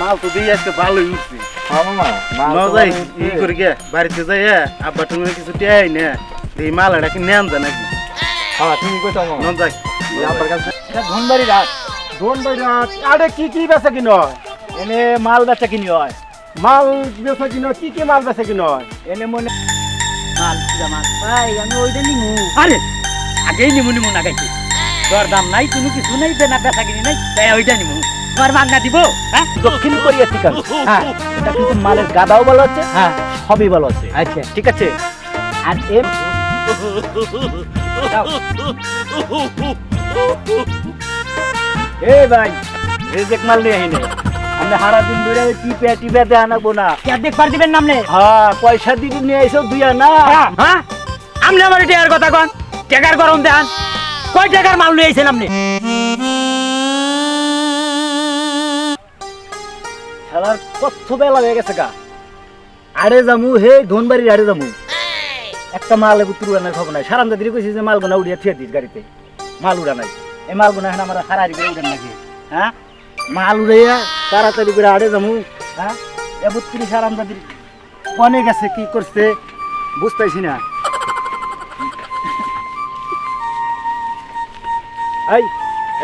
মাল তো দিয়ে আজকে ভালোই উঠছি। হ্যাঁ যাই ভালো ই। করে গে বাড়িতে যাই আব্বা তুমি কিছু টিয়াই না এই মাল এটা কি নেন যা নাকি? হ্যাঁ তুমি কইছো মামা নন যাই। এই আব্বার কাছে এটা ধনবাড়ি রাত ধনবাড়ি রাত আরে কি কি বেচা কিন হয়? এনে মাল বেচা কিনি হয়। মাল বেচা কিন কি কি মাল বেচা কিন হয়? এনে মনে মাল মাল। ভাই আমি ওইটা নিমু। আরে আগেই নিমু নিমু না গাইছি দর দাম নাই কোনো কিছু নাই বেনা বেচা কিনি নাই তাই ওইটা নিমু। মাগনা দিব হ্যাঁ? দক্ষিণ কোরিয়া চিকেন হ্যাঁ এটা কিন্তু মালের গাদাও ভালো আছে হ্যাঁ। সবই ভালো আছে। আচ্ছা। ঠিক আছে? আর দাও। এ ভাই রেজেক মাল নিয়ে আহিনে আমরা হারা দিন ধরে ওই টিপে টিপে দেয়া আনাবো না। কে দেখবার দিবেন নামনে হ্যাঁ পয়সা দিবি নিয়ে এসো দুই আনা হ্যাঁ আপনি আমার টেকার কথা কন। টেকার গরম দেন কয় টাকার মাল নিয়ে আইছেন আপনি? শালার কত বেলা হয়ে গেছে গা। আরে জামু, হে, ধনবাড়ির আরে জামু। একটা মাল উত্তর উড়ানোর খবর নাই। সারাম দাদি কইছি যে মাল গোনা উড়িয়ে থিয়ে দিস গাড়িতে। মাল উড়া নাই। এই মাল গোনা এখন আমরা হারারি করে উড়ান নাকি? হ্যাঁ? মাল উড়াইয়া তাড়াতাড়ি করে আড়ে জামু হ্যাঁ? এ বুত্রি সারাম দাদির কনে গেছে, কি করছে? বুঝতেছি না। এই,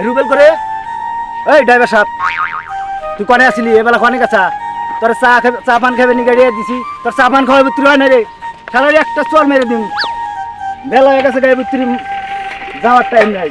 রুবেল করে? এই, ড্রাইভার সাহেব। তুই কনে আসিলি? এবেলা কনে কাছা তোর চা খাবে চা পান খাবে নি গাড়ি দিছি। তোর চা পান খাওয়াবে তুই হয় রে। সারা একটা চর মেরে দিন বেলা হয়ে গেছে গাড়ি তুই যাওয়ার টাইম নাই।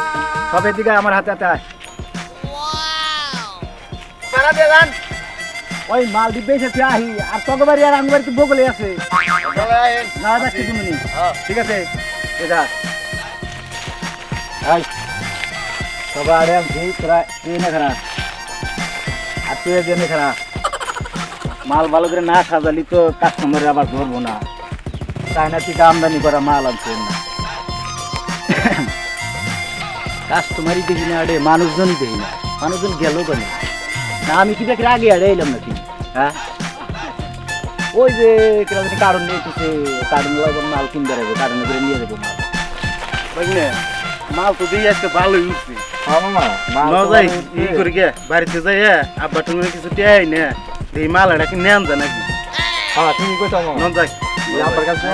সব এদিকে আমার হাতে হাতে আয়। সারা ওই মাল দিবে এসেছে আহি। আর তোকে বাড়ি আর তো বগলে আছে? না যাচ্ছি তুমি নি। ঠিক আছে এটা আই সবাই আরে আমি তোরা তুই খারাপ আর তুই জেনে খারাপ মাল ভালো করে না সাজালি তো কাস্টমার আবার ধরবো না। চায়না থেকে আমদানি করা মাল আনছে না? কাস্টমারই দেখি না আরে মানুষজনই দেখি না। মানুষজন গেল কেন না। আমি কি দেখি আগে আরে এলাম নাকি? হ্যাঁ? ওই যে কীরকম কারণ নিয়ে এসেছে কারণ লাগবে মাল কিনতে রাখব কারণ করে নিয়ে যাব মাল। বুঝলে? মাল তো দিয়ে আজকে হ্যাঁ ভালো উঠছে। বাড়িতে যাই আব্বা তুমি কিছু টিয়াই না। এই মাল এটা কি নেন যা নাকি। হ্যাঁ তুমি কইছো যাই। আব্বার কাছে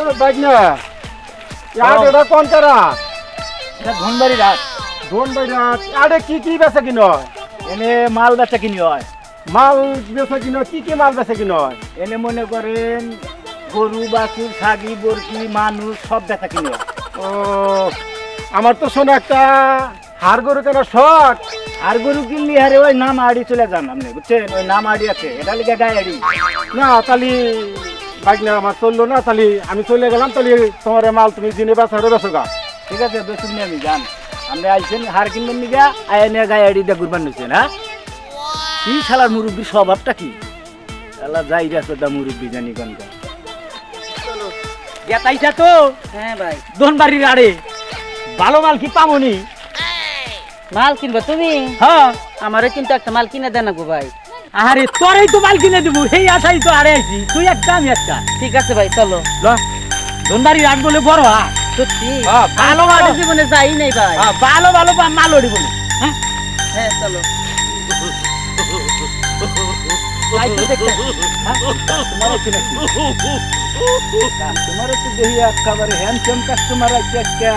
দিবেন ও বাজনা এটা কোন এটা ধনবাড়ি রাত ধনবাড়ি রাত আরে কি কি বেচা কিন এনে মাল বেচা কিনি হয়। মাল বেচা কিন কি কি মাল বেচা কিন হয়? এনে মনে করেন গরু বাছুর ছাগি বরকি মানুষ সব বেচা কিনি ও আমার তো শোনা একটা হাড় গরু কেন শখ? আর গরু কিনলি হারে ওই নাম আড়ি চলে যান আপনি বুঝছেন? ওই নাম আড়ি আছে। এটা লিখে গায়ে আড়ি না তাহলে বাজনা আমার চলল না তাহলে আমি চলে গেলাম তাহলে তোমার মাল তুমি জিনে বেচা বেচো গা। ঠিক আছে বেসুন আমি যান আপনি আইছেন হার কিনবেন নিগা আয় নিয়ে গায়ে আড়ি দিয়ে ঘুরবান নিছেন হ্যাঁ? কি শালার মুরব্বীর স্বভাবটা কি? শালা যাই রাস্তা দা মুরব্বী জানি কোন গেতাইছা তো? হ্যাঁ ভাই। দোনবাড়ির আড়ে। ভালো মাল কি পামনি মাল কিনবা তুমি? হ্যাঁ। আমারও কিন্তু একটা মাল কিনে দেন গো ভাই। আরে তোরই তো মাল কিনে দিব সেই আশাই তো আরে আইছি। তুই একটা আমি একটা ঠিক আছে ভাই চলো। ল। দোনবাড়ির আট বলে বড় হা। সত্যি? ভালো ভালো। জীবনে যাই নাই ভাই। ভালো ভালো মাল ওড়ি বলে হ্যাঁ চলো। তোমার তো দেখি একেবারে হ্যান্ডসাম কাস্টমার আছে একটা।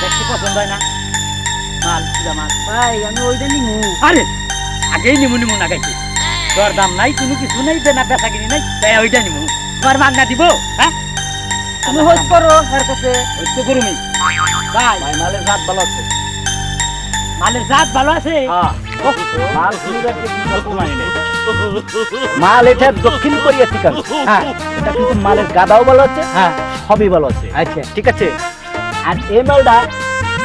দেখতে পছন্দ হয় না? মাল পুরা মাল। ভাই আমি ওইটা নিমু। আরে আগেই নিমু নিমু না গাইছি তোর দাম নাই কোনো কিছু নাই যে না বেচা কিনি নাই তাই ওইটা নিমু। তোমার মাগনা দিব হ্যাঁ তুমি হোস করো এর কাছে। ওই তো করুমি ভাই ভাই মালের জাত ভালো আছে। মালের জাত ভালো আছে? হ্যাঁ। মাল নেই মাল এটা দক্ষিণ কোরিয়া থেকে। হ্যাঁ। এটা কিন্তু মালের গাদাও ভালো আছে হ্যাঁ। সবই ভালো আছে। আচ্ছা। ঠিক আছে? আর এই মালটা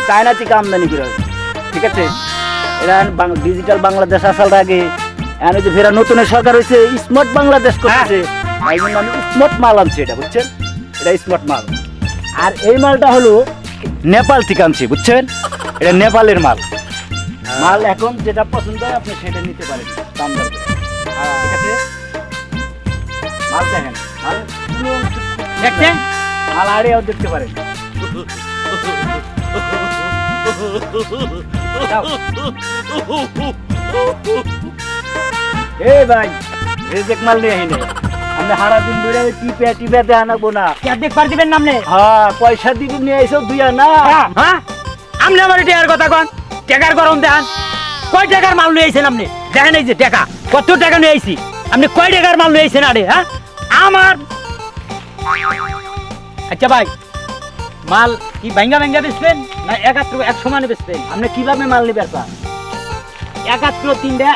চায়না থেকে আমদানি করে ঠিক আছে? এরা ডিজিটাল বাংলাদেশ আসার আগে এখন যে ফেরা নতুন সরকার হয়েছে স্মার্ট বাংলাদেশ তাই জন্য আমি স্মার্ট মাল আনছি এটা বুঝছেন? এটা স্মার্ট মাল। আর এই মালটা হলো নেপাল থেকে আনছি বুঝছেন? এটা নেপালের মাল। মাল এখন যেটা পছন্দ হয় আপনি সেটা নিতে পারেন দাম দর। ঠিক আছে? মাল দেখেন মাল দেখছেন? মাল দেখতে পারেন। এ ভাই রেজেক মাল নিয়ে আইনে আমরা সারা দিন ধরে ওই টিপে টিপে দিয়ে আনাবো না। দেখবার দিবেন হ্যাঁ পয়সা দিবি নিয়ে হ্যাঁ আপনি আমার কথা কন। টেকার গরম দেখান। কয় টাকার মাল নিয়ে আইছেন আপনি? দেখেন এই যে টাকা। কত টাকা নিয়ে আইছি? আপনি কয় টাকার মাল নিয়ে আইছেন আরে হ্যাঁ? আমার আচ্ছা ভাই মাল কি ভাঙ্গা ভাঙ্গা বেচবেন না একাত্র এক সমানে বেচবেন? আপনি কীভাবে মাল নিবে স্যার? একাত্র তিনটা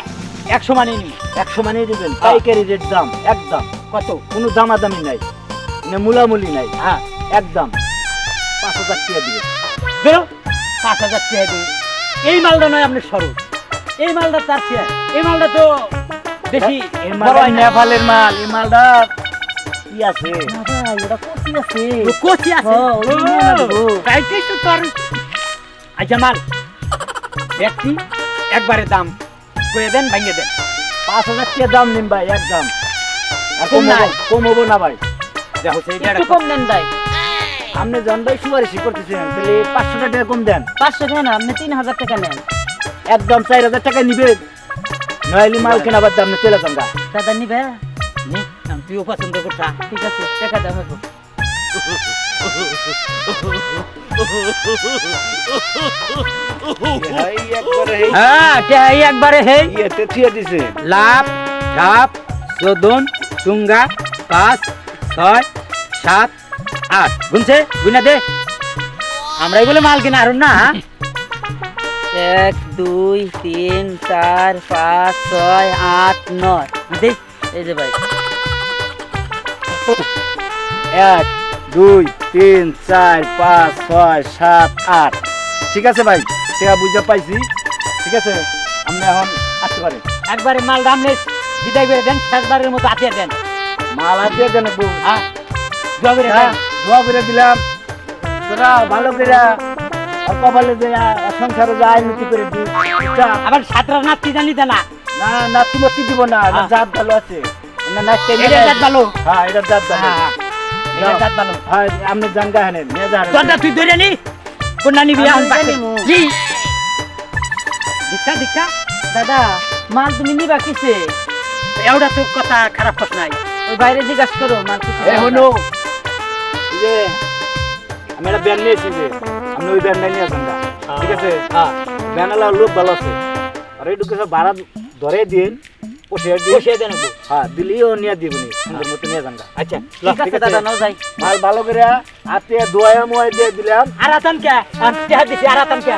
এক সমানে নিন। একশো মানে দিবেন পাইকারি রেট দাম একদম। কত? কোনো দামাদামি নাই। না মুলামুলি নাই। হ্যাঁ। একদম। পাঁচ হাজার টাকা দিবেন। বেরো। পাঁচ হাজার টাকা দিন। এই মালটা নয় আপনার সরু এই মালটা চার টাকা এই মালটা তো বেশি হয়। নেপালের মাল। এই মালটা কি আছে? না ভাই ওটা কচি আছে কচি আছে। তাইতেই তো তোর আচ্ছা মাল ব্যক্তি একবারে দাম করে দেন ভাঙিয়ে দেন পাঁচ হাজার টাকা দাম নিন ভাই একদম কম নাই। কমাবো না ভাই দেখো সেই কম দেন ভাই আপনি জন ভাই সুপারিশই করতেছেন তাহলে পাঁচশো টাকা কম দেন পাঁচশো টাকা না আপনি তিন হাজার টাকা নেন একদম চার হাজার টাকা নিবেন নইলে মাল কেনা বাদ আপনি চলে যান দাদা নিবে নি তুইও পছন্দ করতা ঠিক আছে টাকা একবারে এই হ্যাঁ এই একবারে হেই? ইয়েতে দিছে লাভ ঢাপ পাঁচ, ছয়, সাত, আট। গুনছে, গুনা দে। আমরাই বলে মাল কিনা আর না হ্যাঁ? এক, দুই, তিন, চার, পাঁচ, ছয়, আট, নয়। এই যে ভাই। এক দুই তিন চার পাঁচ ছয় সাত আট। ঠিক আছে ভাই টাকা বুঝে পাইছি। ঠিক আছে আপনি এখন আসতে পারেন একবারে মাল দামলে বিদায় করে দেন শেষবারের মতো আতিয়ে দেন। মাল হাতে দেন একটু। হ্যাঁ করে হ্যাঁ দেন। দোয়া করে দিলাম। তোরা ভালো করে কপালে যে আর সংসারে যে আইনতি করে দিই আবার সাতরা নাতি জানি দে না। না নাতি মতি দিব না হ্যাঁ। জাত ভালো আছে। না এটা জাত ভালো। হ্যাঁ এটা জাত ভালো। হ্যাঁ হ্যাঁ। এটা জাত ভালো। হ্যাঁ আপনি জানগা হানেন নিয়ে যান তোরটা তুই ধরে নি। কোনটা নিবি আমি এখন এটা পাকে? নিবো। জি। দীক্ষা দীক্ষা। দাদা মাল তুমি নিবা কিসে? এওটা তো কথা খারাপ কথা নাই। ওই বাইরে জিজ্ঞাসা করো মাল কিসে এ হনো। যে আমি একটা ব্যান নিয়েছি যে আপনি ওই ব্যানটা নিয়ে আসেন ঠিক আছে? হ্যাঁ ব্যানালা লোক ভালো আছে। আর এইটুকু ভাড়া ধরে দিন দেন। হ্যাঁ দিলিও নিয়ে দিবনি সুন্দর মতো নিয়ে যান আচ্ছা ঠিক আছে দাদা নাও যাই। মাল ভালো করে হাতে দোয়া মোয়া দিয়ে দিলাম। আর আতান কে টেহা দিছি আর আতান কে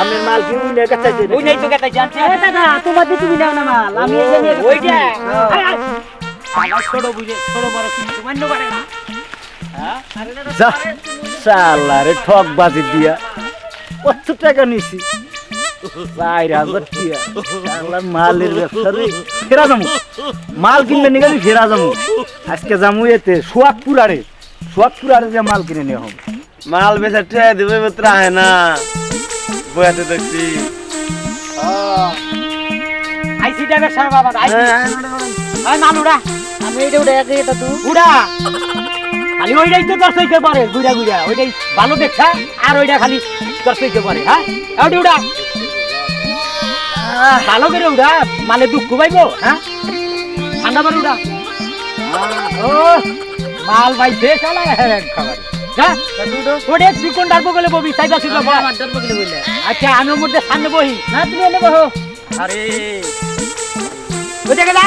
আমি মাল কি উনি কাছে ওই নাই তো কেটে জানছি দাদা তোমার দিয়ে নাও না মাল আমি এই যে ওইটা। আয়, আয়। আমার ছোট বুঝে ছোট বড় কিছু মান্য করে না? যা শালা ঠক বাজি দিয়া। কত টাকা নিছি? চার হাজার মালের ব্যবসা রে। ফেরা যামু। মাল কিনলে নিগালি ফেরা যামু। আজকে যামু এতে সোয়াকপুর আরে সোয়াকপুর আরে যে মাল কিনে নিয়ে হবে। মাল বেচা টে দিবে মাত্র আহে না। বয়াতে দেখছি। আইসি ড্রাইভার সারা বাবা আইসি। আয় মাল উড়া। আমি এইটা উঠে এক এটা তুই। উড়া। খালি ওইটাই তো তোর সইতে পারে। গুড়া গুড়া ওইটাই ভালো দেখা আর ওইটা খালি তোর সইতে পারে হ্যাঁ? উড়া ভালো করে উড়া মানে দুঃখ পাইবো হ্যাঁ? ঠান্ডা করে উড়া। ও মাল শালা হ্যাঁ খাবার। হ্যাঁ আমার ডর বগলে বললে আচ্ছা আমি ওর মধ্যে সামনে বহি। না তুমি এনে বহো। আরে। বুঝে গেলা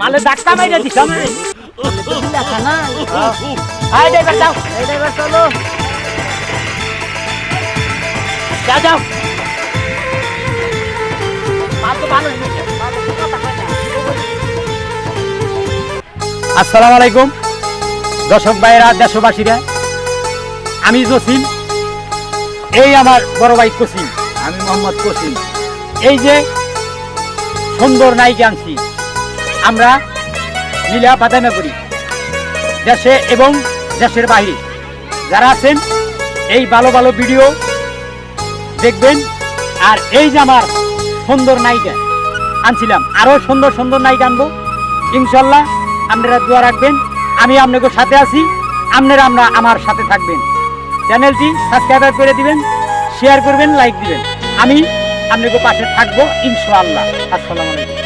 মালে ডাক্তার মাইরা দিছ আমি আই ড্রাইভার যাও এই ড্রাইভার চলো। যাও যাও আসসালামু আলাইকুম দর্শক ভাইয়েরা দেশবাসীরা। আমি জসিম এই আমার বড় ভাই কসিম। আমি মোহাম্মদ কসিম। এই যে সুন্দর নায়িকা আনছি আমরা মিলা বাদামে করি দেশে এবং দেশের বাইরে। যারা আছেন এই ভালো ভালো ভিডিও দেখবেন। আর এই যে আমার সুন্দর নায়িকা, আনছিলাম। আরও সুন্দর সুন্দর নায়িকা আনব। ইনশাল্লাহ আপনারা দোয়া রাখবেন। আমি আপনাদের সাথে আছি। আপনারা আমরা আমার সাথে থাকবেন। চ্যানেলটি সাবস্ক্রাইব করে দিবেন শেয়ার করবেন লাইক দিবেন। আমি আপনাদের পাশে থাকব, ইনশাল্লাহ। আসসালামু আলাইকুম।